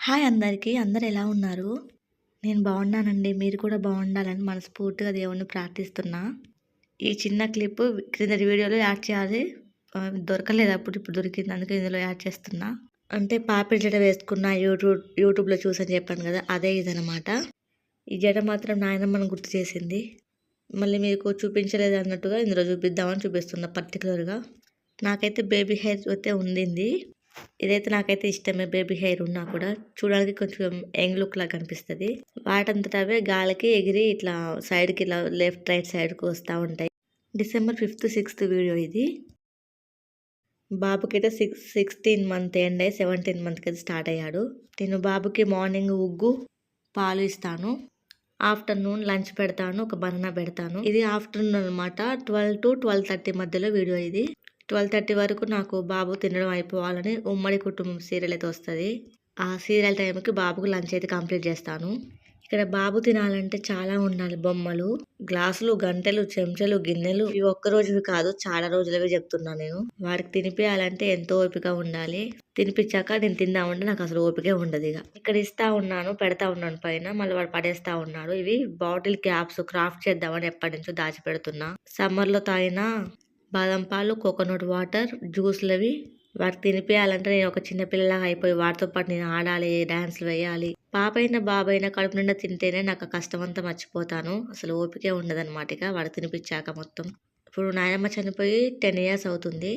Hi అందరికీ. అందరు ఎలా ఉన్నారు? నేను బాగున్నానండి. మీరు కూడా బాగుండాలని మనస్ఫూర్తిగా దేవుణ్ణి ప్రార్థిస్తున్నా. ఈ చిన్న క్లిప్ క్రిందటి వీడియోలో యాడ్ చేయాలి. దొరకలేదు అప్పుడు ఇప్పుడు దొరికింది. అందుకే ఇందులో యాడ్ చేస్తున్నా. అంటే పాపిడి జడ వేసుకున్న యూట్యూబ్ యూట్యూబ్లో చూసని చెప్పాను కదా అదే ఇదనమాట ఈ జడ మాత్రం నాయనమ్మని గుర్తు చేసింది. మళ్ళీ మీకు చూపించలేదు అన్నట్టుగా ఇందులో చూపిద్దామని చూపిస్తున్నా పర్టికులర్గా. నాకైతే బేబీ హెయిర్ అయితే ఉండింది. ఇదైతే నాకైతే ఇష్టమే బేబీ హెయిర్ ఉన్నా కూడా చూడడానికి కొంచెం యంగ్ లుక్ లాగా కనిపిస్తుంది వాటంతట అవే గాలికి ఎగిరి ఇట్లా సైడ్కి ఇలా లెఫ్ట్ రైట్ సైడ్కి వస్తూ ఉంటాయి. డిసెంబర్ ఫిఫ్త్ సిక్స్త్ వీడియో ఇది. బాబుకి అయితే సిక్స్ సిక్స్టీన్ మంత్ ఎండ్ అయ్యి సెవెంటీన్ మంత్కి అయితే స్టార్ట్ అయ్యాడు. నేను బాబుకి మార్నింగ్ ఉగ్గు పాలు ఇస్తాను. ఆఫ్టర్నూన్ లంచ్ పెడతాను ఒక బనానా పెడతాను. ఇది ఆఫ్టర్నూన్ అనమాట ట్వెల్వ్ టు ట్వెల్వ్ థర్టీ మధ్యలో వీడియో ఇది. ట్వెల్వ్ థర్టీ వరకు నాకు బాబు తినడం అయిపోవాలని ఉమ్మడి కుటుంబం సీరియల్ అయితే వస్తుంది. ఆ సీరియల్ టైంకి బాబుకు లంచ్ అయితే కంప్లీట్ చేస్తాను. ఇక్కడ బాబు తినాలంటే చాలా ఉండాలి. బొమ్మలు గ్లాసులు గంటలు చెంచాలు గిన్నెలు ఇవి ఒక్క రోజువి కాదు చాలా రోజులవి చెప్తున్నా నేను. వాడికి తినిపించాలంటే ఎంతో ఓపిక ఉండాలి. తినిపించాక నేను తిందామంటే నాకు అసలు ఓపికే ఉండదు ఇక. ఇక్కడ ఇస్తా ఉన్నాను పెడతా ఉన్నాను పైన. మళ్ళీ వాడు పడేస్తా ఉన్నాడు. ఇవి బాటిల్ క్యాప్స్ క్రాఫ్ట్ చేద్దామని ఎప్పటి నుంచో దాచిపెడుతున్నా. సమ్మర్లో తాగినా బాదం పాలు కోకోనట్ వాటర్ జ్యూస్లు అవి వాటికి తినిపించాలంటే నేను ఒక చిన్నపిల్లలాగా అయిపోయి వాటితో పాటు నేను ఆడాలి డాన్స్లు వేయాలి. పాప అయినా బాబు అయినా కడుపు నిండా తింటేనే నాకు కష్టం అంతా మర్చిపోతాను. అసలు ఓపికే ఉండదన్నమాట ఇక వాడు తినిపించాక మొత్తం. ఇప్పుడు నాయనమ్మ చనిపోయి టెన్ ఇయర్స్ అవుతుంది.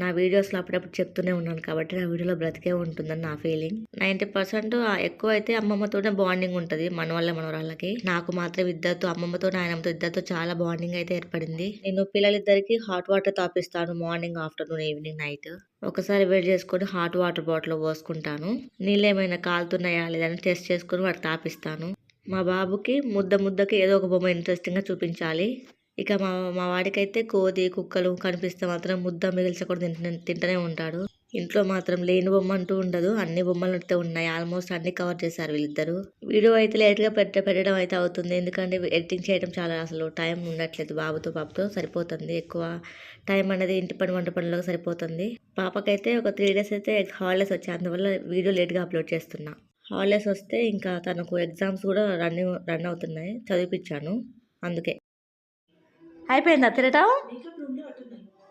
నా వీడియోస్లో అప్పుడప్పుడు చెప్తూనే ఉన్నాను కాబట్టి నా వీడియోలో బ్రతికే ఉంటుందని నా ఫీలింగ్ నైంటీ పర్సెంట్ ఎక్కువ అయితే అమ్మమ్మతోనే బాండింగ్ ఉంటుంది మన వల్ల మనవరాళ్ళకి. నాకు మాత్రం ఇద్దరితో అమ్మమ్మతో నాయనమ్మతో ఇద్దరితో చాలా బాండింగ్ అయితే ఏర్పడింది. నేను పిల్లలిద్దరికి హాట్ వాటర్ తాపిస్తాను మార్నింగ్ ఆఫ్టర్నూన్ ఈవినింగ్ నైట్ ఒకసారి వేడి చేసుకొని హాట్ వాటర్ బాటిల్ పోసుకుంటాను. నీళ్ళు ఏమైనా కాలుతున్నాయా లేదని టెస్ట్ చేసుకొని వాటి తాపిస్తాను. మా బాబుకి ముద్ద ముద్దకి ఏదో ఒక బొమ్మ ఇంట్రెస్టింగ్గా చూపించాలి. ఇక మా మా వాడికైతే కోతి కుక్కలు కనిపిస్తే మాత్రం ముద్ద మిగిల్చకూడదు తింటే తింటూనే ఉంటాడు. ఇంట్లో మాత్రం లేని బొమ్మ అంటూ ఉండదు. అన్ని బొమ్మలు అయితే ఉన్నాయి. ఆల్మోస్ట్ అన్ని కవర్ చేశారు వీళ్ళిద్దరు. వీడియో అయితే లేట్గా పెట్ట పెట్టడం అయితే అవుతుంది. ఎందుకంటే ఎడిటింగ్ చేయడం చాలా అసలు టైం ఉండట్లేదు బాబుతో పాపతో. సరిపోతుంది ఎక్కువ టైం అనేది ఇంటి పని వంట పనులకు సరిపోతుంది. పాపకైతే ఒక త్రీ డేస్ అయితే హాలిడేస్ వచ్చాయి. అందువల్ల వీడియో లేట్గా అప్లోడ్ చేస్తున్నా. హాలిడేస్ వస్తే ఇంకా తనకు ఎగ్జామ్స్ కూడా రన్నింగ్ రన్ అవుతున్నాయి. చదివిపించాను. అందుకే. అయిపోయిందా తిరగటం?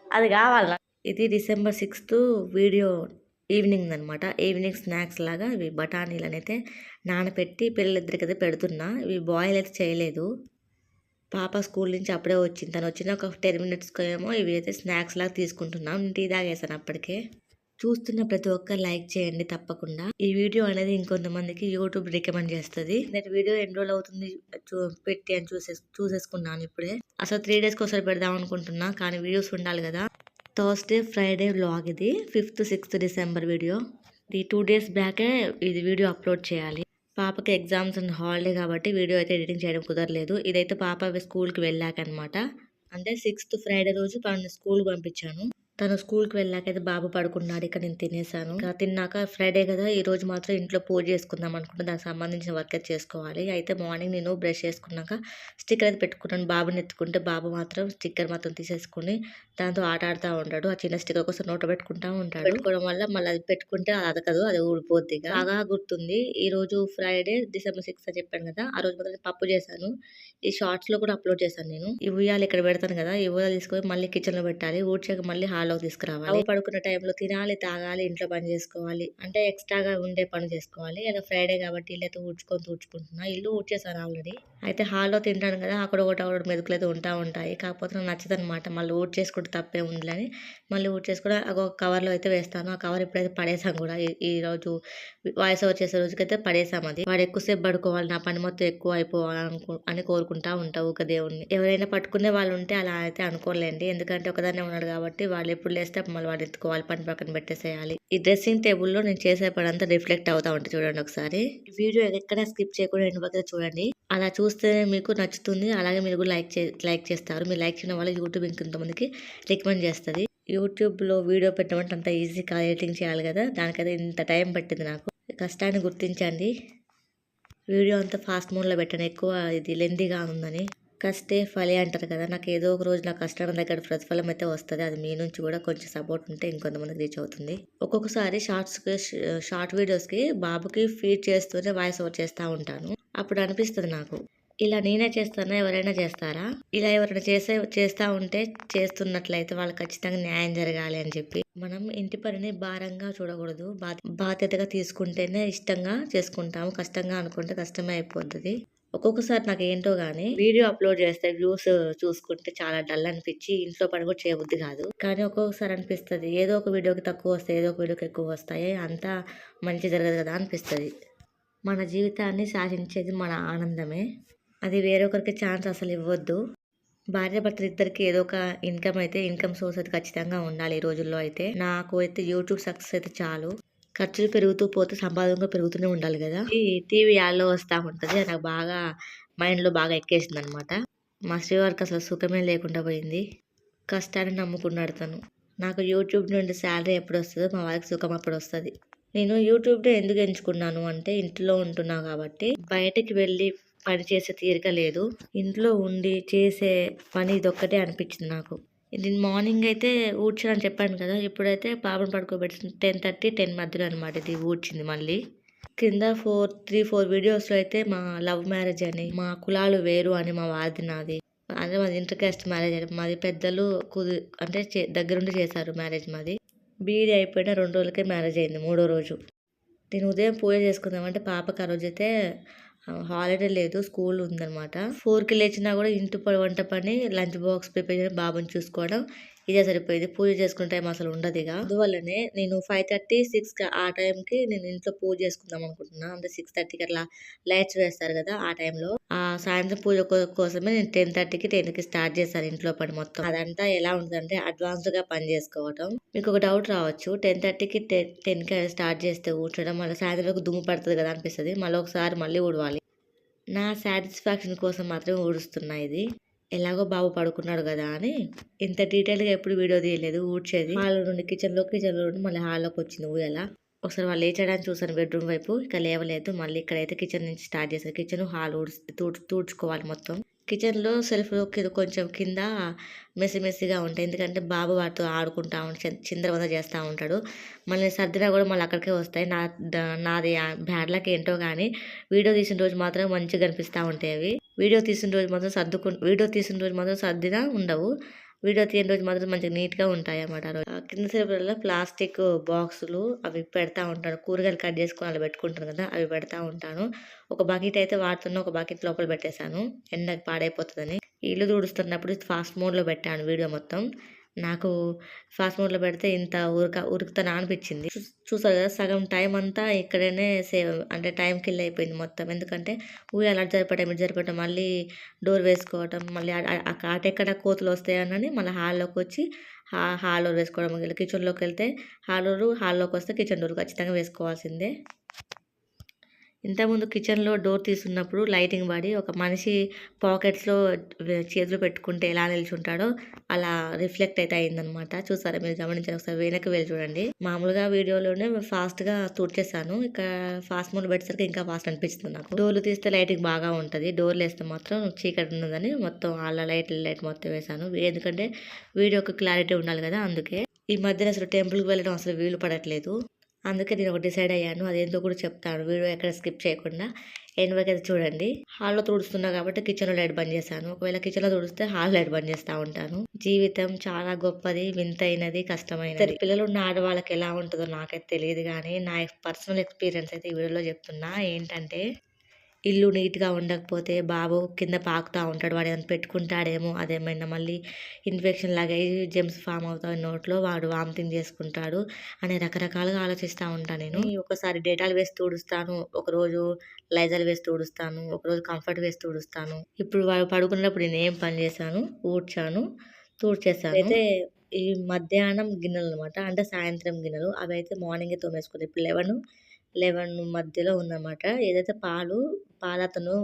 అది కావాలా? ఇది డిసెంబర్ సిక్స్త్ వీడియో ఈవినింగ్ అనమాట ఈవినింగ్ స్నాక్స్ లాగా ఇవి బఠానీలు అయితే నానబెట్టి పిల్లలిద్దరికి అయితే పెడుతున్నా. ఇవి బాయిల్ అయితే చేయలేదు. పాప స్కూల్ నుంచి అప్పుడే వచ్చింది. తను వచ్చిన ఒక టెన్ మినిట్స్కి ఏమో ఇవి అయితే స్నాక్స్ లాగా తీసుకుంటున్నాం. నేను టీ తాగేసాను అప్పటికే. చూస్తున్న ప్రతి ఒక్క లైక్ చేయండి తప్పకుండా. ఈ వీడియో అనేది ఇంకొంతమందికి యూట్యూబ్ రికమెండ్ చేస్తుంది. నేను వీడియో ఎన్ని రోజులు అవుతుంది చూ- పెట్టి అని చూసే చూసేసుకున్నాను ఇప్పుడే. అసలు త్రీ డేస్కి ఒకసారి పెడదాం అనుకుంటున్నా కానీ వీడియోస్ ఉండాలి కదా. థర్స్డే ఫ్రైడే వ్లాగ్ ఇది. Fifth sixth December video. ఈ టూ డేస్ బ్యాకే ఇది వీడియో అప్లోడ్ చేయాలి. పాపకి ఎగ్జామ్స్ అండ్ హాలిడే కాబట్టి వీడియో అయితే ఎడిటింగ్ చేయడం కుదరలేదు. ఇదైతే పాప స్కూల్కి వెళ్ళాక అనమాట అంటే సిక్స్త్ ఫ్రైడే రోజు తను స్కూల్ పంపించాను. తను స్కూల్కి వెళ్ళాకైతే బాబు పడుకున్నాడు. ఇక నేను తినేసాను ఇంకా తిన్నాక ఫ్రైడే కదా ఈ రోజు మాత్రం ఇంట్లో పూజ చేసుకుందాం అనుకుంటే దానికి సంబంధించిన వర్క్ చేసుకోవాలి. అయితే మార్నింగ్ నేను బ్రష్ చేసుకున్నాక స్టిక్కర్ అయితే పెట్టుకున్నాను. బాబుని ఎత్తుకుంటే బాబు మాత్రం స్టిక్కర్ మాత్రం తీసేసుకుని దాంతో ఆట ఆడుతూ ఉంటాడు. ఆ చిన్న స్టిక్కర్ కోసం నోట పెట్టుకుంటా ఉంటాడు. పెట్టుకోవడం వల్ల మళ్ళీ అది పెట్టుకుంటే అది అదకదు అది ఊడిపోద్ది బాగా గుర్తుంది ఈ రోజు ఫ్రైడే డిసెంబర్ సిక్స్ అని చెప్పాను కదా ఆ రోజు మాత్రం పప్పు చేశాను. ఈ షార్ట్స్లో కూడా అప్లోడ్ చేశాను నేను. ఈ ఉయ్యాలు ఇక్కడ పెడతాను కదా ఈ ఉయ్యాలు తీసుకొని మళ్ళీ కిచెన్లో పెట్టాలి. ఊడ్చాక మళ్ళీ హాల్ హాల్లోకి తీసుకురావాలి. పడుకున్న టైంలో తినాలి తాగాలి ఇంట్లో పని చేసుకోవాలి. అంటే ఎక్స్ట్రాగా ఉండే పని చేసుకోవాలి. ఏదో ఫ్రైడే కాబట్టి ఇల్లు అయితే ఊడ్చుకొని తూడ్చుకుంటున్నా. ఇల్లు ఊడ్చేసాను ఆల్రెడీ. అయితే హాల్లో తింటాను కదా అక్కడ ఒకటి ఒకటి మెతుకులు అయితే ఉంటా ఉంటాయి. కాకపోతే నాకు నచ్చదు అనమాట మళ్ళీ ఊడ్ చేసుకుంటే తప్పే ఉండాలని మళ్ళీ ఊడ్ చేసుకుని ఒక కవర్లో అయితే వేస్తాను. ఆ కవర్ ఎప్పుడైతే పడేసాం కూడా ఈ- రోజు వాయిస్ ఓవర్ చేసే రోజుకైతే పడేసాం అది. వాడు ఎక్కువసేపు పడుకోవాలి నా పని మొత్తం ఎక్కువ అయిపోవాలి అనుకో అని కోరుకుంటా ఉంటావు ఒక దేవుణ్ణి. ఎవరైనా పట్టుకునే వాళ్ళు ఉంటే అలా అయితే అనుకోలేండి. ఎందుకంటే ఒకదాన్నే ఉన్నాడు కాబట్టి వాళ్ళు ఎప్పుడు లేస్తే మళ్ళీ వాడు ఎత్తుకోవాలి పని పక్కన పెట్టేసేయాలి. ఈ డ్రెస్సింగ్ టేబుల్లో నేను చేసే పని అంతా రిఫ్లెక్ట్ అవుతా ఉంటుంది చూడండి ఒకసారి. వీడియో ఎక్కడ స్కిప్ చేయకుండా ఎండు పక్కన చూడండి. అలా చూస్తే మీకు నచ్చుతుంది. అలాగే మీరు కూడా లైక్ చే లైక్ చేస్తారు. మీరు లైక్ చేయడం వల్ల యూట్యూబ్ ఇంకొంతమందికి రికమెండ్ చేస్తుంది. యూట్యూబ్లో వీడియో పెట్టమంటే అంత ఈజీగా ఎడిటింగ్ చేయాలి కదా. దానికైతే ఇంత టైం పట్టింది నాకు. కష్టాన్ని గుర్తించండి. వీడియో అంతా ఫాస్ట్ మోడ్లో పెట్టాను. ఎక్కువ ఇది లెందీగా ఉందని. కష్టే ఫలి అంటారు కదా! నాకు ఏదో ఒక రోజు నా కష్టం దగ్గర ప్రతిఫలం అయితే వస్తుంది. అది మీ నుంచి కూడా కొంచెం సపోర్ట్ ఉంటే ఇంకొంతమందికి రీచ్ అవుతుంది. ఒక్కొక్కసారి షార్ట్స్కి షార్ట్ వీడియోస్కి బాబుకి ఫీడ్ చేస్తూనే వాయిస్ ఓవర్ చేస్తూ ఉంటాను. అప్పుడు అనిపిస్తుంది నాకు. ఇలా నేనే చేస్తానా? ఎవరైనా చేస్తారా? ఇలా ఎవరైనా చేసే చేస్తూ ఉంటే చేస్తున్నట్లయితే వాళ్ళు ఖచ్చితంగా న్యాయం జరగాలి అని చెప్పి. మనం ఇంటి పనిని భారంగా చూడకూడదు. బాధ్యతగా తీసుకుంటేనే ఇష్టంగా చేసుకుంటాము. కష్టంగా అనుకుంటే కష్టమే అయిపోతుంది. ఒక్కొక్కసారి నాకు ఏంటో కానీ వీడియో అప్లోడ్ చేస్తే వ్యూస్ చూసుకుంటే చాలా డల్ అనిపించి ఇంట్లో పని కూడా చేయబుద్ధి కాదు. కానీ ఒక్కొక్కసారి అనిపిస్తుంది ఏదో ఒక వీడియోకి తక్కువ వస్తాయి ఏదో ఒక వీడియోకి ఎక్కువ వస్తాయి అంతా మంచి జరగదు కదా అనిపిస్తుంది. మన జీవితాన్ని శాసించేది మన ఆనందమే. అది వేరొకరికి ఛాన్స్ అసలు ఇవ్వద్దు. భార్య భర్తలు ఇద్దరికి ఏదో ఒక ఇన్కమ్ అయితే ఇన్కమ్ సోర్స్ అయితే ఖచ్చితంగా ఉండాలి ఈ రోజుల్లో అయితే. నాకు అయితే యూట్యూబ్ సక్సెస్ అయితే చాలు. ఖర్చులు పెరుగుతూ పోతే సంపాదన పెరుగుతూనే ఉండాలి కదా. ఈ టీవీ యాడ్లో వస్తూ ఉంటుంది నాకు బాగా మైండ్లో బాగా ఎక్కేసింది అనమాట మా శ్రీవారికి అసలు సుఖమే లేకుండా పోయింది. కష్టాన్ని నమ్ముకున్నాడు తను. నాకు యూట్యూబ్ నుండి శాలరీ ఎప్పుడు వస్తుందో మా వారికి సుఖం అప్పుడు వస్తుంది నేను యూట్యూబ్ని ఎందుకు ఎంచుకున్నాను అంటే ఇంట్లో ఉంటున్నాను కాబట్టి బయటికి వెళ్ళి పని చేసే తీరిక లేదు. ఇంట్లో ఉండి చేసే పని ఇదొక్కటే అనిపించింది నాకు. నేను మార్నింగ్ అయితే ఊడ్చని చెప్పాను కదా ఇప్పుడైతే పాపను పడుకోబెట్టి టెన్ థర్టీ టెన్ మధ్యలో అనమాట ఇది ఊడ్చింది మళ్ళీ. కింద ఫోర్ త్రీ ఫోర్ వీడియోస్లో అయితే మా లవ్ మ్యారేజ్ అని మా కులాలు వేరు అని మా వారిది నాది. అంటే మాది ఇంటర్కాస్ట్ మ్యారేజ్ అని మాది పెద్దలు కుది అంటే చే- దగ్గరుండి చేశారు మ్యారేజ్ మాది. బీఈడీ అయిపోయిన రెండు రోజులకే మ్యారేజ్ అయింది మూడో రోజు. నేను ఉదయం పూజ చేసుకుందామంటే పాపకి ఆ రోజు అయితే హాలిడే లేదు స్కూల్ ఉందనమాట ఫోర్కి లేచినా కూడా ఇంటి వంట పని లంచ్ బాక్స్ ప్రిపేర్ చేయడం బాబుని చూసుకోవడం ఇదే సరిపోయింది. పూజ చేసుకునే టైం అసలు ఉండదు ఇక. అందువల్లనే నేను ఫైవ్ థర్టీ సిక్స్ ఆ టైంకి నేను ఇంట్లో పూజ చేసుకుందాం అనుకుంటున్నా. అంటే సిక్స్ థర్టీకి అట్లా లైట్స్ వేస్తారు కదా ఆ టైంలో. ఆ సాయంత్రం పూజ కోసమే నేను టెన్ థర్టీకి టెన్కి స్టార్ట్ చేశాను ఇంట్లో పని మొత్తం. అదంతా ఎలా ఉంటుందంటే అడ్వాన్స్డ్గా పని చేసుకోవటం. మీకు ఒక డౌట్ రావచ్చు. టెన్ థర్టీకి టెన్ టెన్కి స్టార్ట్ చేస్తే కూర్చోడం మళ్ళీ సాయంత్రం దుమ్ము పడుతుంది కదా అనిపిస్తుంది. మళ్ళీ ఒకసారి మళ్ళీ ఊడవాలి. నా సాటిస్ఫాక్షన్ కోసం మాత్రమే ఊడుస్తున్నా ఇది. ఎలాగో బాబు పడుకున్నాడు కదా అని ఇంత డీటెయిల్గా ఎప్పుడు వీడియో తీయలేదు ఊడ్చేది. హాల్ నుండి కిచెన్లో కిచెన్లో నుండి మళ్ళీ హాల్లోకి వచ్చింది ఊయల. ఒకసారి వాళ్ళు లేచడానికి చూసాను బెడ్రూమ్ వైపు ఇక లేవలేదు. మళ్ళీ ఇక్కడైతే కిచెన్ నుంచి స్టార్ట్ చేశారు. కిచెన్ హాల్ ఊడ్చి తూడ్చు తూడ్చుకోవాలి మొత్తం. కిచెన్లో సెల్ఫ్లో కొంచెం కింద మెస్సి మెస్సిగా ఉంటాయి. ఎందుకంటే బాబు వాటితో ఆడుకుంటా ఉంటాడు చిందరవంద చేస్తూ ఉంటాడు. మళ్ళీ సర్దినా కూడా మళ్ళీ అక్కడికే వస్తాయి. నా నాది బ్యాడ్లకి ఏంటో కానీ వీడియో తీసిన రోజు మాత్రం మంచిగా కనిపిస్తూ ఉంటాయి అవి. వీడియో తీసిన రోజు మాత్రం సర్దుకు వీడియో తీసిన రోజు మాత్రం సర్దినా ఉండవు. వీడియో తీయని రోజు మాత్రం మంచిగా నీట్గా ఉంటాయి అన్నమాట కింద సేపల్లో ప్లాస్టిక్ బాక్సులు అవి పెడతా ఉంటాను. కూరగాయలు కట్ చేసుకొని అలా పెట్టుకుంటాను కదా అవి పెడతా ఉంటాను. ఒక బకెట్ అయితే వాడుతున్న ఒక బకెట్ లోపల పెట్టేశాను. ఎండకి పాడైపోతుందని. ఇల్లు తుడుస్తున్నప్పుడు ఫాస్ట్ మోడ్లో పెట్టాను వీడియో మొత్తం. నాకు ఫాస్ట్ మోడ్లో పెడితే ఇంత ఉరక ఉరుకుతానా అనిపించింది. చూసారు కదా సగం టైం అంతా ఇక్కడనే సేవ్ అంటే టైం కిల్ అయిపోయింది మొత్తం. ఎందుకంటే ఊరి అటు జరిపటం ఇటు జరిపటం మళ్ళీ డోర్ వేసుకోవటం మళ్ళీ అటెక్కడ కోతులు వస్తాయనని మళ్ళీ హాల్లోకి వచ్చి హాల్ డోర్ వేసుకోవడం కిచెన్లోకి వెళ్తే హాల్ డోర్ హాల్లోకి వస్తే కిచెన్ డోర్ ఖచ్చితంగా వేసుకోవాల్సిందే. ఇంతకుముందు కిచెన్లో డోర్ తీసున్నప్పుడు లైటింగ్ పడి ఒక మనిషి పాకెట్స్లో చేతులు పెట్టుకుంటే ఎలా నిల్చుంటాడో అలా రిఫ్లెక్ట్ అయితే అయిందనమాట చూసారా మీరు గమనించారు ఒకసారి వెనక్కి వెళ్ళి చూడండి. మామూలుగా వీడియోలోనే ఫాస్ట్గా చేశాను. ఇక్కడ ఫాస్ట్ మోడ్ పెట్టేసరికి ఇంకా ఫాస్ట్ అనిపిస్తుంది నాకు. డోర్లు తీస్తే లైటింగ్ బాగా ఉంటుంది. డోర్లు వేస్తే మాత్రం చీకటి ఉన్నదని మొత్తం అలా లైట్ లైట్ మొత్తం వేసాను ఎందుకంటే వీడియోకి క్లారిటీ ఉండాలి కదా అందుకే. ఈ మధ్యన అసలు టెంపుల్కి వెళ్ళడం అసలు వీలు పడట్లేదు. అందుకే నేను ఒక డిసైడ్ అయ్యాను. అదేంటో కూడా చెప్తాను. వీడియో ఎక్కడ స్కిప్ చేయకుండా. ఎండ్ వరకు అయితే చూడండి. హాల్లో తుడుస్తున్నా కాబట్టి కిచెన్లో లైట్ బంద్ చేశాను. ఒకవేళ కిచెన్లో తుడిస్తే హాల్ లైట్ బంద్ చేస్తూ ఉంటాను. జీవితం చాలా గొప్పది వింతైనది కష్టమైనది. పిల్లలు ఉన్న ఆడవాళ్ళకి ఎలా ఉంటుందో నాకైతే తెలియదు కానీ నా పర్సనల్ ఎక్స్పీరియన్స్ అయితే ఈ వీడియోలో చెప్తున్నా. ఏంటంటే ఇల్లు నీట్గా ఉండకపోతే బాబు కింద పాకుతూ ఉంటాడు వాడు ఏమైనా పెట్టుకుంటాడేమో అదేమైనా మళ్ళీ ఇన్ఫెక్షన్ లాగా అయ్యి జెమ్స్ ఫామ్ అవుతాయి నోట్లో వాడు వామిటింగ్ చేసుకుంటాడు అనే రకరకాలుగా ఆలోచిస్తూ ఉంటాను నేను. ఒకసారి డేటాలు వేసి తుడుస్తాను ఒకరోజు లైజర్ వేసి తుడుస్తాను ఒకరోజు కంఫర్ట్ వేసి తుడుస్తాను. ఇప్పుడు వాడు పడుకున్నప్పుడు నేను ఏం పని చేశాను? ఊడ్చాను తూడ్చేసాను అయితే ఈ మధ్యాహ్నం గిన్నెలు అనమాట అంటే సాయంత్రం గిన్నెలు. అవి అయితే మార్నింగే తోమేసుకుంది ఇప్పుడు లెవెన్ లెవెన్ మధ్యలో ఉందన్నమాట. ఏదైతే పాలు పాలతను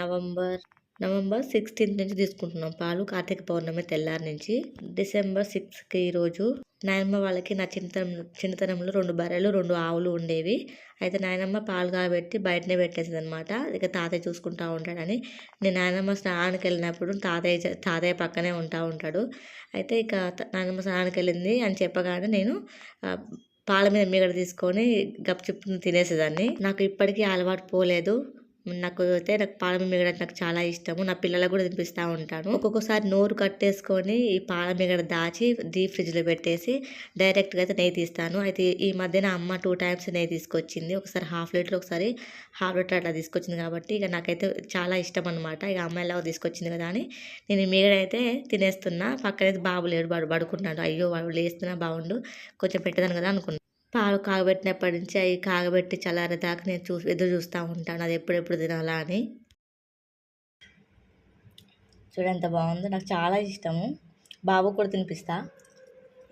నవంబర్ నవంబర్ సిక్స్టీన్త్ నుంచి తీసుకుంటున్నాం. పాలు కార్తీక పౌర్ణమి తెల్లారి నుంచి. డిసెంబర్ సిక్స్కి ఈరోజు నాయనమ్మ వాళ్ళకి నా చిన్నతనం చిన్నతనంలో రెండు బర్రెలు రెండు ఆవులు ఉండేవి. అయితే నాయనమ్మ పాలు కాబెట్టి బయటనే పెట్టేసింది అనమాట ఇక తాతయ్య చూసుకుంటా ఉంటాడని. నేను నాయనమ్మ స్నానానికి వెళ్ళినప్పుడు తాతయ్య తాతయ్య పక్కనే ఉంటా ఉంటాడు. అయితే ఇక నాయనమ్మ స్నానానికి వెళ్ళింది అని చెప్పగానే నేను పాల మీద మీగడ తీసుకొని గప్చుప్పు తినేసేదాన్ని. నాకు ఇప్పటికీ ఆ అలవాటు పోలేదు. నాకు అయితే నాకు పాలం మిగడ నాకు చాలా ఇష్టము. నా పిల్లలకు కూడా తినిపిస్తూ ఉంటాను. ఒక్కొక్కసారి నోరు కట్టేసుకొని ఈ పాలం మిగడ దాచి డీప్ ఫ్రిడ్జ్లో పెట్టేసి డైరెక్ట్గా అయితే నెయ్యి తీస్తాను. అయితే ఈ మధ్యన అమ్మ టూ టైమ్స్ నెయ్యి తీసుకొచ్చింది. ఒకసారి హాఫ్ లీటర్ ఒకసారి హాఫ్ లీటర్ అట్లా తీసుకొచ్చింది కాబట్టి ఇక నాకైతే చాలా ఇష్టం అనమాట ఇక అమ్మ ఎలా తీసుకొచ్చింది కదా అని నేను మిగడ అయితే తినేస్తున్నా. పక్కనైతే బాబు లేడు వాడు పడుకున్నాడు. అయ్యో వాడు లేస్తున్నా బాగుండు కొంచెం పెట్టదాను కదా అనుకున్నాను పాలు కాగబెట్టినప్పటి నుంచి అవి కాగబెట్టి చల్లారేదాకా నేను చూ ఎదురు చూస్తూ ఉంటాను. అది ఎప్పుడెప్పుడు తినాలా అని. చూడండి ఎంత బాగుందో. నాకు చాలా ఇష్టము. బాబు కూడా తినిపిస్తా.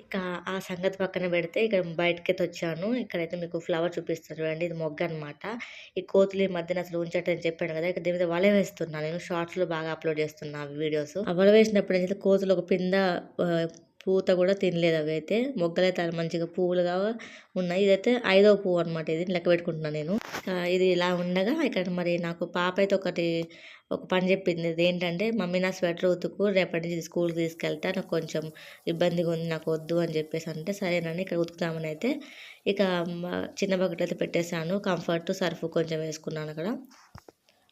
ఇక ఆ సంగతి పక్కన పెడితే ఇక్కడ బయటకైతే వచ్చాను ఇక్కడైతే మీకు ఫ్లవర్ చూపిస్తాను చూడండి. ఇది మొగ్గ అనమాట ఈ కోతులు ఈ మధ్యన అసలు ఉంచటని చెప్పాను కదా. ఇక్కడ దీని మీద వల వేస్తున్నా. నేను షార్ట్స్లో బాగా అప్లోడ్ చేస్తున్నా వీడియోస్. ఆ వల వేసినప్పుడు అయితే కోతులు ఒక పింద పూత కూడా తినలేదు అవి అయితే మొగ్గలైతే అలా మంచిగా పువ్వులుగా ఉన్నాయి. ఇదైతే ఐదో పువ్వు అనమాట ఇది. లెక్క పెట్టుకుంటున్నాను నేను. ఇది ఇలా ఉండగా ఇక్కడ మరి నాకు పాప అయితే ఒకటి ఒక పని చెప్పింది. ఇది ఏంటంటే మమ్మీ నా స్వెటర్ ఉతుకు రేపటి నుంచి స్కూల్కి తీసుకెళ్తా. నాకు కొంచెం ఇబ్బందిగా ఉంది. నాకు వద్దు అని చెప్పేసి అంటే సరేనని ఇక్కడ ఉతుకుతామని అయితే ఇక చిన్న బకెట్ అయితే పెట్టేశాను. కంఫర్ట్ సర్ఫ్ కొంచెం వేసుకున్నాను అక్కడ.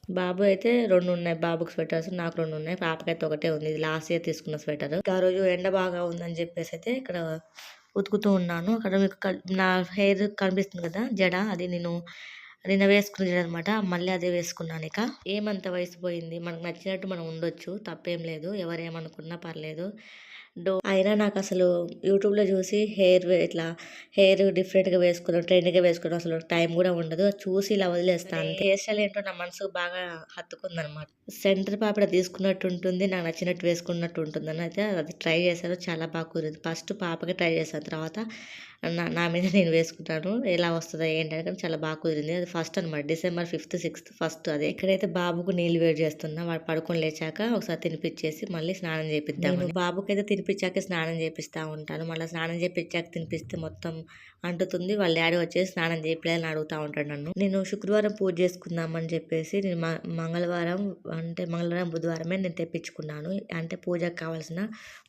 బాబు అయితే రెండు ఉన్నాయి బాబుకి స్వెటర్స్ నాకు రెండు ఉన్నాయి పాపకైతే ఒకటే ఉంది. ఇది లాస్ట్ ఇయర్ తీసుకున్న స్వెటర్. ఆ రోజు ఎండ బాగా ఉందని చెప్పేసి అయితే ఇక్కడ ఉతుకుతూ ఉన్నాను. అక్కడ మీకు నా హెయిర్ కనిపిస్తుంది కదా జడ. అది నేను నిన్న వేసుకున్న జడ అనమాట మళ్ళీ అదే వేసుకున్నాను ఇక. ఏమంత వయసు పోయింది? మనకు నచ్చినట్టు మనం ఉండొచ్చు. తప్పేం లేదు. ఎవరేమనుకున్నా పర్లేదు. డో అయినా నాకు అసలు యూట్యూబ్లో చూసి హెయిర్ ఇట్లా హెయిర్ డిఫరెంట్గా వేసుకున్నాం ట్రెండ్గా వేసుకున్నాం అసలు టైం కూడా ఉండదు. చూసి ఇలా వదిలేస్తాను హెయిర్ స్టైల్ ఏంటో నా మనసుకు బాగా హత్తుకుంది అనమాట సెంటర్ పాపడ తీసుకున్నట్టు ఉంటుంది నాకు నచ్చినట్టు వేసుకున్నట్టు ఉంటుంది అని అయితే అది ట్రై చేశాను. చాలా బాగా కుదిరింది. ఫస్ట్ పాపకి ట్రై చేశాను తర్వాత నా నా మీద నేను వేసుకుంటాను. ఎలా వస్తుందో ఏంటంటే కానీ చాలా బాగా కుదిరింది. అది ఫస్ట్ అనమాట డిసెంబర్ ఫిఫ్త్ సిక్స్త్ ఫస్ట్ అదే. ఎక్కడైతే బాబుకు నీళ్ళు వేడి చేస్తున్నా వాడు పడుకొని లేచాక ఒకసారి తినిపించేసి మళ్ళీ స్నానం చేపిద్దాం బాబుకి అయితే తినిపించాక స్నానం చేపిస్తూ ఉంటాను. మళ్ళీ స్నానం చేపించాక తినిపిస్తే మొత్తం అంటుతుంది. వాళ్ళ డాడీ వచ్చేసి స్నానం చేయాలని అడుగుతూ ఉంటాడు నన్ను. నేను శుక్రవారం పూజ చేసుకుందామని చెప్పేసి నేను మంగళవారం అంటే మంగళవారం బుధవారమే నేను తెప్పించుకున్నాను. అంటే పూజకు కావాల్సిన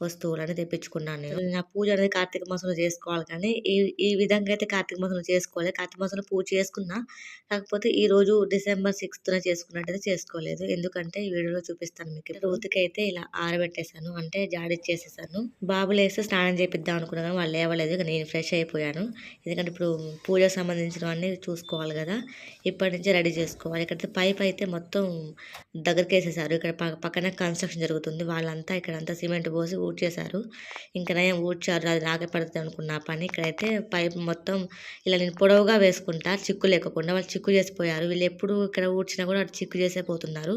వస్తువులని తెప్పించుకున్నాను నేను. నా పూజ అనేది కార్తీక మాసంలో చేసుకోవాలి కానీ ఈ ఈ విధంగా అయితే కార్తీక మాసంలో చేసుకోవాలి. కార్తీక మాసంలో పూజ చేసుకున్నా కాకపోతే ఈ రోజు డిసెంబర్ సిక్స్త్న చేసుకున్నట్టయితే చేసుకోలేదు. ఎందుకంటే ఈ వీడియోలో చూపిస్తాను మీకు. రోజుకి అయితే ఇలా ఆరబెట్టేశాను. అంటే జాడిచ్చేసేసాను. బాబు లేస్తే స్నానం చేపిద్దాం అనుకున్నా కానీ వాళ్ళు లేవలేదు. ఇక నేను ఫ్రెష్ అయిపోయాను. ఎందుకంటే ఇప్పుడు పూజకు సంబంధించినవన్నీ చూసుకోవాలి కదా. ఇప్పటి నుంచి రెడీ చేసుకోవాలి. ఇక్కడ పైప్ అయితే మొత్తం దగ్గరికి వేసేసారు ఇక్కడ పక్కన కన్స్ట్రక్షన్ జరుగుతుంది. వాళ్ళంతా ఇక్కడంతా సిమెంట్ పోసి ఊడ్చేశారు. ఇంకా నయం ఊడ్చారు. అది నాకే పడుతుంది అనుకున్న పని. ఇక్కడ అయితే పైప్ మొత్తం ఇలా నేను పొడవుగా వేసుకుంటా చిక్కు లేకుండా. వాళ్ళు చిక్కు చేసిపోయారు. వీళ్ళు ఎప్పుడు ఇక్కడ ఊడ్చినా కూడా అటు చిక్కు చేసే పోతున్నారు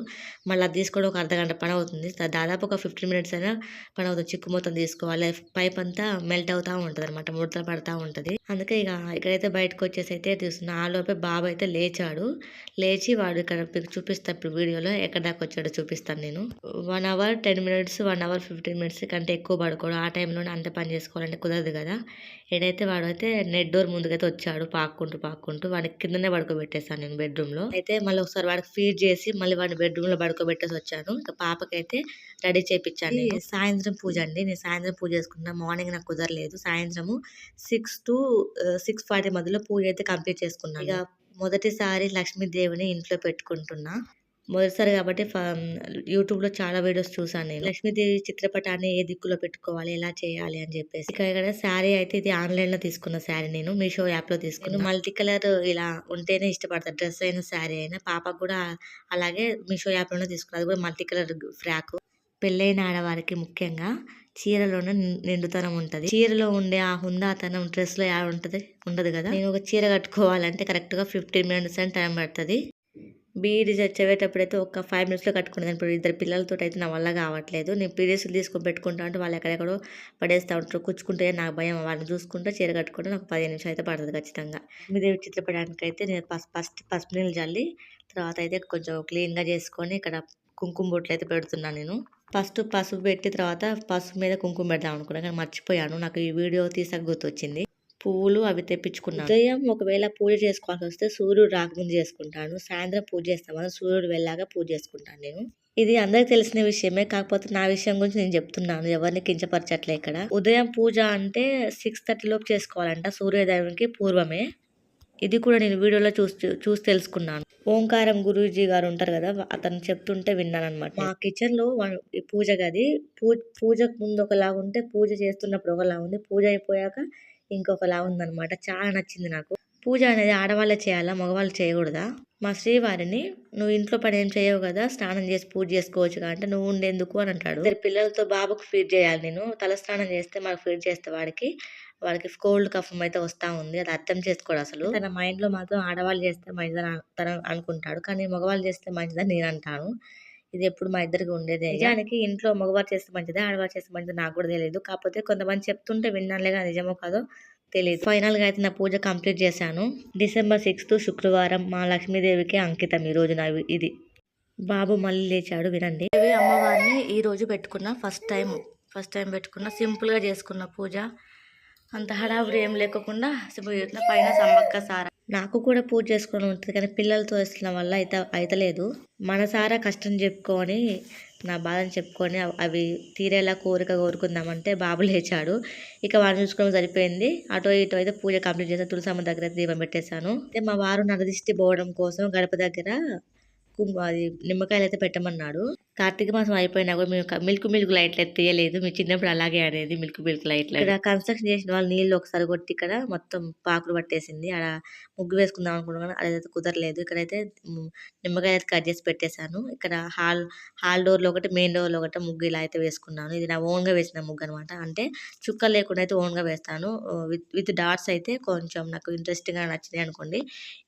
మళ్ళీ అది తీసుకోవడం ఒక అర్ధగంట పని అవుతుంది. దాదాపు ఒక ఫిఫ్టీన్ మినిట్స్ అయినా పని అవుతుంది. చిక్కు మొత్తం తీసుకోవాలి. పైప్ అంతా మెల్ట్ అవుతా ఉంటుంది అనమాట ముడత పడతా ఉంటుంది. అందుకే ఇక ఇక్కడైతే బయటకు వచ్చేసి అయితే తీసుకున్నా ఆ లోపే బాబు అయితే లేచాడు. లేచి వాడు ఇక్కడ చూపిస్తా. ఇప్పుడు వీడియోలో ఎక్కడ దాకా వచ్చాడో చూపిస్తాను నేను. One hour ten minutes one hour fifteen minutes కంటే ఎక్కువ పడుకోడు. ఆ టైంలోనే అంత పని చేసుకోవాలంటే కుదరదు కదా. ఏడైతే వాడు అయితే నెట్ డోర్ ముందుకైతే వచ్చాడు పాక్కుంటూ పాక్కుంటూ వాడికి కిందనే పడుకోబెట్టేసాను నేను బెడ్రూమ్లో. అయితే మళ్ళీ ఒకసారి వాడికి ఫీడ్ చేసి మళ్ళీ వాడిని బెడ్రూమ్లో పడుకోబెట్టేసి వచ్చాను. ఇక పాపకైతే రెడీ చేయించాను. సాయంత్రం పూజ అండి. నేను సాయంత్రం పూజ చేసుకున్నా. మార్నింగ్ నాకు కుదరలేదు. సాయంత్రము సిక్స్ టు సిక్స్ ఫార్టీ మధ్యలో పూజ అయితే కంప్లీట్ చేసుకున్నాను. ఇక మొదటిసారి లక్ష్మీదేవిని ఇంట్లో పెట్టుకుంటున్నా. మొదటిసారి కాబట్టి యూట్యూబ్లో చాలా వీడియోస్ చూసాను నేను. లక్ష్మీదేవి చిత్రపటాన్ని ఏ దిక్కులో పెట్టుకోవాలి ఎలా చేయాలి అని చెప్పేసి. ఇక ఇక్కడ శారీ అయితే ఇది ఆన్లైన్లో తీసుకున్న శారీ నేను మీషో యాప్లో తీసుకున్న మల్టీ కలర్ ఇలా ఉంటేనే ఇష్టపడతాను డ్రెస్ అయినా శారీ అయినా. పాపకు కూడా అలాగే మీషో యాప్లోనే తీసుకున్నా. అది కూడా మల్టీ కలర్ ఫ్రాక్. పెళ్ళైన ఆడవారికి ముఖ్యంగా చీరలోనే నిండుతనం ఉంటది. చీరలో ఉండే ఆ హుందాతనం డ్రెస్లో ఎలా ఉంటది? ఉండదు కదా? నేను ఒక చీర కట్టుకోవాలంటే కరెక్ట్గా ఫిఫ్టీన్ మినిట్స్ అని టైం పడుతుంది. బీఈడి చదివేటప్పుడు అయితే ఒక ఫైవ్ మినిట్స్లో కట్టుకునేది ఇప్పుడు ఇద్దరు పిల్లలతో అయితే నా వల్ల కావట్లేదు. నేను పీరియడ్స్ తీసుకొని పెట్టుకుంటా అంటే వాళ్ళు ఎక్కడెక్కడో పడేస్తూ ఉంటారు. కూర్చుకుంటే నాకు భయం. వాళ్ళని చూసుకుంటే చీర కట్టుకుంటే నాకు పదిహేను నిమిషాలు అయితే పడుతుంది ఖచ్చితంగా. మీద చిత్రపటానికి అయితే నేను ఫస్ట్ ఫస్ట్ పసుపు నీళ్ళు చల్లి తర్వాత అయితే కొంచెం క్లీన్గా చేసుకొని ఇక్కడ కుంకుమ బొట్లు అయితే పెడుతున్నాను నేను. ఫస్ట్ పసుపు పెట్టి తర్వాత పసుపు మీద కుంకుమ పెడదాం అనుకున్నాను కానీ మర్చిపోయాను. నాకు ఈ వీడియో తీసాక గుర్తొచ్చింది. పువ్వులు అవి తెప్పించుకున్నాను. ఉదయం ఒకవేళ పూజ చేసుకోవాల్సి వస్తే సూర్యుడు రాకముందు చేసుకుంటాను. సాయంత్రం పూజ చేస్తామని సూర్యుడు వెళ్ళాక పూజ చేసుకుంటాను నేను. ఇది అందరికి తెలిసిన విషయమే. కాకపోతే నా విషయం గురించి నేను చెప్తున్నాను. ఎవరిని కించపరచట్లే ఇక్కడ. ఉదయం పూజ అంటే సిక్స్ థర్టీలోపు చేసుకోవాలంట సూర్యోదయానికి పూర్వమే. ఇది కూడా నేను వీడియోలో చూసి చూసి తెలుసుకున్నాను. ఓంకారం గురూజీ గారు ఉంటారు కదా అతను చెప్తుంటే విన్నాను అనమాట మా కిచెన్లో పూజ గది పూ పూజకు ముందు ఒకలా ఉంటే పూజ చేస్తున్నప్పుడు ఒకలా ఉంది పూజ అయిపోయాక ఇంకొకలా ఉందనమాట చాలా నచ్చింది నాకు. పూజ అనేది ఆడవాళ్ళే చేయాలా మగవాళ్ళు చేయకూడదా? మా శ్రీవారిని నువ్వు ఇంట్లో పని ఏం చేయవు కదా స్నానం చేసి పూజ చేసుకోవచ్చు అంటే నువ్వు ఉండేందుకు అని అంటాడు. ఇద్దరు పిల్లలతో బాబుకు ఫీడ్ చేయాలి నేను. తల స్నానం చేస్తే మాకు ఫీడ్ చేస్తే వాడికి వాడికి కోల్డ్ కఫం అయితే వస్తా ఉంది. అది అర్థం చేసుకోడు అసలు. తన మైండ్లో మాత్రం ఆడవాళ్ళు చేస్తే మంచిదని తను అనుకుంటాడు. కానీ మగవాళ్ళు చేస్తే మంచిదని నేను అంటాను. ఇది ఎప్పుడు మా ఇద్దరికి ఉండేదే. నిజానికి ఇంట్లో మగవారు చేస్తే మంచిదే ఆడవారు చేస్తే మంచిది నాకు కూడా తెలియదు. కాకపోతే కొంతమంది చెప్తుంటే విన్నానులే కానీ నిజమో కాదో తెలియదు. ఫైనల్గా అయితే నా పూజ కంప్లీట్ చేశాను. డిసెంబర్ సిక్స్త్ శుక్రవారం మా లక్ష్మీదేవికి అంకితం ఈ రోజు నా ఇది. బాబు మళ్ళీ లేచాడు వినండి. దేవి అమ్మవారిని ఈ రోజు పెట్టుకున్న ఫస్ట్ టైం ఫస్ట్ టైం పెట్టుకున్న సింపుల్గా చేసుకున్న పూజ. అంత హడావుడి ఏం లేకుండా పైన సమ్మక్క సార. నాకు కూడా పూజ చేసుకోవడం ఉంటుంది కానీ పిల్లలతో వేసిన వల్ల అయితే అయితలేదు. మనసారా కష్టం చెప్పుకొని నా బాధను చెప్పుకొని అవి తీరేలా కోరిక కోరుకుందామంటే బాబు లేచాడు. ఇక వాడిని చూసుకోవడం సరిపోయింది. అటో ఇటో అయితే పూజ కంప్లీట్ చేసి తులసమ్మ దగ్గర అయితే దీపం పెట్టేశాను. అయితే మా వారు నగదిష్టి పోవడం కోసం గడప దగ్గర అది నిమ్మకాయలు అయితే పెట్టమన్నాడు. కార్తీక మాసం అయిపోయినా కూడా మేము మిల్క్ మిల్క్ లైట్లు అయితే తీయలేదు. మీ చిన్నప్పుడు అలాగే అనేది మిల్క్ మిల్క్ లైట్లు. ఇక్కడ కన్స్ట్రక్షన్ చేసిన వాళ్ళు నీళ్ళు ఒకసారి కొట్టి ఇక్కడ మొత్తం పాకులు పట్టేసింది. అక్కడ ముగ్గు వేసుకుందాం అనుకున్నాను అదైతే కుదరలేదు. ఇక్కడైతే నిమ్మకాయ అయితే కట్ చేసి పెట్టేశాను. ఇక్కడ హాల్ హాల్ డోర్లో ఒకటి మెయిన్ డోర్లో ఒకటి ముగ్గు ఇలా అయితే వేసుకున్నాను. ఇది నా ఓన్గా వేసిన ముగ్గు అనమాట అంటే చుక్కలు లేకుండా అయితే ఓన్గా వేస్తాను విత్ విత్ డాట్స్ అయితే కొంచెం నాకు ఇంట్రెస్టింగ్గా నచ్చినాయి అనుకోండి.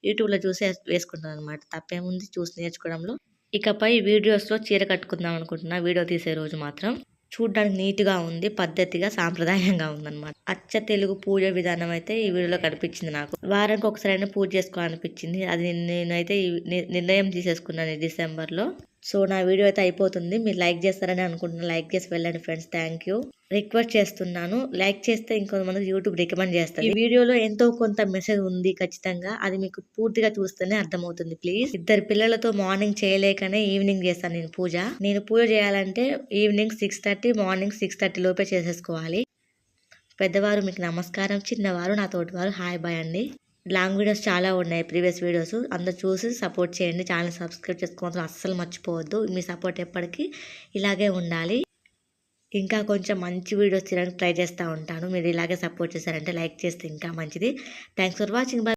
యూట్యూబ్లో చూసి వేస్- వేసుకుంటాను అనమాట తప్పేముంది? చూసి నేర్చుకోవడంలో. ఇకపై వీడియోస్లో చీర కట్టుకుందాం అనుకుంటున్నా. వీడియో తీసే రోజు మాత్రం చూడ్డానికి నీట్గా ఉంది పద్ధతిగా సాంప్రదాయంగా ఉందన్నమాట. అచ్చ తెలుగు పూజ విధానం అయితే ఈ వీడియోలో కనిపించింది నాకు. వారానికి ఒకసారి పూజ చేసుకోవాలనిపించింది. అది నేనైతే ఈ నిర్ణయం తీసేసుకున్నాను డిసెంబర్లో. సో నా వీడియో అయితే అయిపోతుంది. మీరు లైక్ చేస్తారని అనుకుంటున్నాను లైక్ చేసి వెళ్ళండి ఫ్రెండ్స్. Thank you. రిక్వెస్ట్ చేస్తున్నాను. లైక్ చేస్తే ఇంకొంతమందికి యూట్యూబ్ రికమెండ్ చేస్తారు ఈ వీడియోలో ఎంతో కొంత మెసేజ్ ఉంది ఖచ్చితంగా. అది మీకు పూర్తిగా చూస్తేనే అర్థమవుతుంది ప్లీజ్. ఇద్దరు పిల్లలతో మార్నింగ్ చేయలేకనే ఈవినింగ్ చేస్తాను నేను పూజ. నేను పూజ చేయాలంటే evening six thirty morning six thirty లోపే చేసేసుకోవాలి. పెద్దవారు మీకు నమస్కారం చిన్నవారు నా తోటివారు హాయ్ బాయ్ అండి. లాంగ్ వీడియోస్ చాలా ఉన్నాయి ప్రీవియస్ వీడియోస్. అందరు చూసి సపోర్ట్ చేయండి. ఛానల్ సబ్స్క్రైబ్ చేసుకోవడం అస్సలు మర్చిపోవద్దు. మీ సపోర్ట్ ఎప్పటికీ ఇలాగే ఉండాలి. ఇంకా కొంచెం మంచి వీడియోస్ తీయడానికి ట్రై చేస్తూ ఉంటాను. మీరు ఇలాగే సపోర్ట్ చేశారంటే లైక్ చేస్తే ఇంకా మంచిది. Thanks for watching